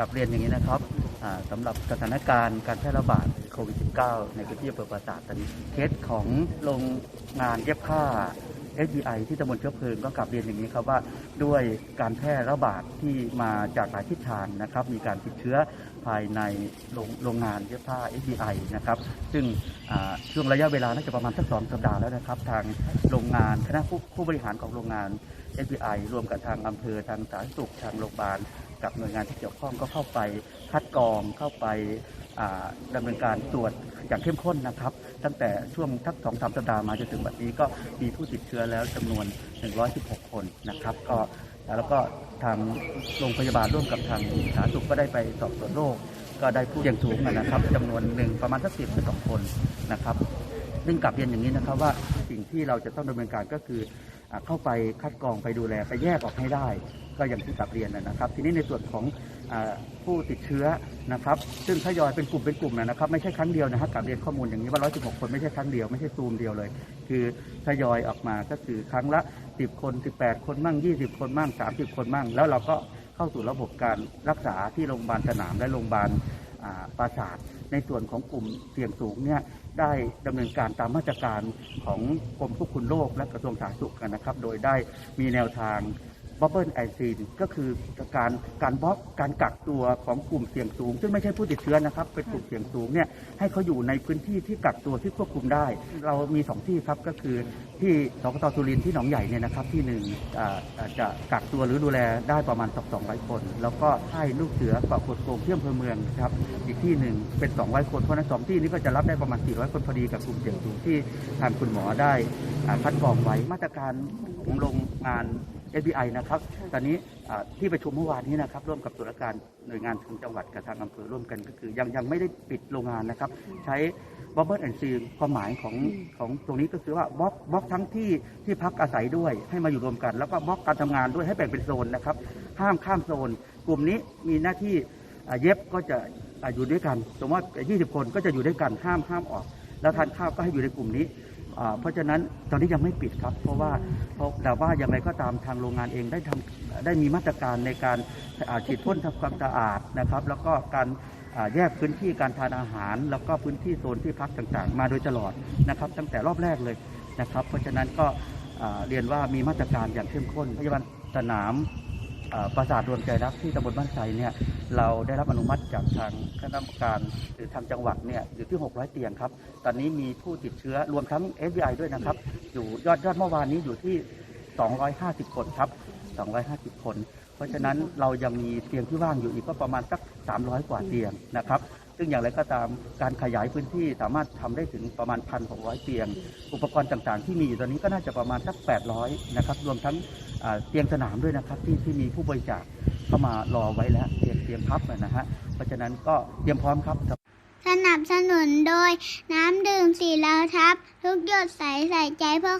กับเรียนอย่างนี้นะครับอ่าสำหรับสถานการณ์การแพร่ระบาดโควิด -19 ในพื้นที่อำเภอปราสาทตอนนี้เคสของโรงงานเย็บผ้า SBI ที่ตำบลเชื้อเพลิงก็กลับเรียนอย่างนี้ครับว่าด้วยการแพร่ระบาดที่มาจากหลายทิศทางนะครับ มีการติดเชื้อภายในโรงโรงงานเย็บผ้า SBI นะครับ ซึ่งช่วงระยะเวลาน่าจะประมาณสักสองสัปดาห์แล้วนะครับ ทางโรงงานคณะผู้ผู้บริหารของโรงงาน FBI รวมกับทางอำเภอทางสาธารณสุขทางโรงพยาบาลกับหน่วยงานที่เกี่ยวข้องก็เข้าไปคัดกรองเข้าไป ดำเนินการตรวจอย่างเข้มข้นนะครับ ตั้งแต่ช่วงทักสองสามสัปดาห์มาจนถึงบัดนี้ก็มีผู้ติดเชื้อแล้วจำนวน 116 คนนะครับ ก็แล้วก็ทางโรงพยาบาลร่วมกับทางสาธารณสุขก็ได้ไปสอบสวนโรคก็ได้ผู้เสี่ยงสูงนะครับจำนวนหนึ่งประมาณสักสิบถึงสองคนนะครับซึ่งกลับเรียนอย่างนี้นะครับว่าสิ่งที่เราจะต้องดำเนินการก็คือเข้าไปคัดกรองไปดูแลไปแยกออกให้ได้ ก็อย่างที่กลับเรียนนะครับ ทีนี้ในส่วนของผู้ติดเชื้อนะครับ ซึ่งทยอยเป็นกลุ่มเป็นกลุ่มนะครับ ไม่ใช่ครั้งเดียวนะครับกลับเรียนข้อมูลอย่างนี้ว่า 116 คนไม่ใช่ครั้งเดียวไม่ใช่ซูมเดียวเลย คือทยอยออกมาก็คือครั้งละ 10 คน 18 คนมั่ง 20 คนมั่ง 30 คนมั่ง แล้วเราก็เข้าสู่ระบบการรักษาที่โรงพยาบาลสนามและโรงพยาบาลปราสาทในส่วนของกลุ่มเสี่ยงสูงเนี่ยได้ดำเนินการตามมาตรการของกรมควบคุมโรคและกระทรวงสาธารณสุขนะครับ โดยได้มีแนวทาง บับเบิลไอซีนก็คือการการบล็อกการกักตัวของกลุ่มเสี่ยงสูง ซึ่งไม่ใช่ผู้ติดเชื้อนะครับ เป็นกลุ่มเสี่ยงสูงเนี่ยให้เขาอยู่ในพื้นที่ที่กักตัวที่ควบคุมได้ เรามีสองที่ครับก็คือที่สกตสุรินทร์ที่หนองใหญ่เนี่ยนะครับที่หนึ่งจะกักตัวหรือดูแลได้ประมาณสัก200คน แล้วก็ให้ลูกเสือเกาะกดโกงที่อำเภอเมืองครับอีกที่หนึ่งเป็น200คนเพราะฉะนั้นสองที่นี้ก็จะรับได้ประมาณ400คนพอดีกับกลุ่มเสี่ยงสูงที่ทางคุณหมอได้คัดกรองไว้มาตรการของโรงงาน FBI นะครับ ตอนนี้อ่าที่ประชุมเมื่อวานนี้นะครับ ร่วมกับตุลาการหน่วยงานทางจังหวัดกับทางอำเภอร่วมกันก็คือยังยังไม่ได้ปิดโรงงานนะครับ ใช้บับเบิลแอนซีความหมายของของตรงนี้ก็คือว่าบล็อกบล็อกทั้งที่ที่พักอาศัยด้วยให้มาอยู่รวมกัน แล้วก็บล็อกการทำงานด้วยให้แบ่งเป็นโซนนะครับ ห้ามข้ามโซน กลุ่มนี้มีหน้าที่อ่าเย็บก็จะอ่าอยู่ด้วยกัน สมมติว่า 20 คนก็จะอยู่ด้วยกันห้ามห้ามออก แล้วทานข้าวก็ให้อยู่ในกลุ่มนี้ อ่าเพราะฉะนั้นตอนนี้ยังไม่ปิดครับ เพราะว่าเพราะแต่ว่าอย่างไรก็ตามทางโรงงานเองได้ทำได้มีมาตรการในการอ่าฉีดพ่นทำความสะอาดนะครับ แล้วก็การอ่าแยกพื้นที่การทานอาหาร แล้วก็พื้นที่โซนที่พักต่างๆ มาโดยตลอดนะครับ ตั้งแต่รอบแรกเลยนะครับ เพราะฉะนั้นก็อ่าเรียนว่ามีมาตรการอย่างเข้มข้นพยาบาลสนาม ปราสาทรวมใจรักที่ตำบลบ้านไทรเนี่ยเราได้รับอนุมัติจากทางคณะกรรมการหรือทางจังหวัดเนี่ยอยู่ที่ 600 เตียงครับ ตอนนี้มีผู้ติดเชื้อรวมทั้ง FBI ด้วยนะครับ อยู่ยอดยอดเมื่อวานนี้อยู่ที่ 250 คนครับ 250 คน เพราะฉะนั้นเรายังมีเตียงที่ว่างอยู่อีกก็ประมาณสัก 300 กว่าเตียงนะครับ ซึ่งอย่างไรก็ตามการขยายพื้นที่สามารถทำได้ถึงประมาณ 1,600 เตียง อุปกรณ์ต่างๆ ที่มีอยู่ตอนนี้ก็น่าจะประมาณสัก 800 นะครับ รวมทั้งเตียงสนามด้วยนะครับที่ที่มีผู้บริจาคเข้ามารอไว้แล้วเตียงเตียงพับนะฮะ เพราะฉะนั้นก็เตรียมพร้อมครับ สนับสนุนโดยน้ำดื่มสีเหลาทับ ทุกหยดใสใส่ใจเพื่อ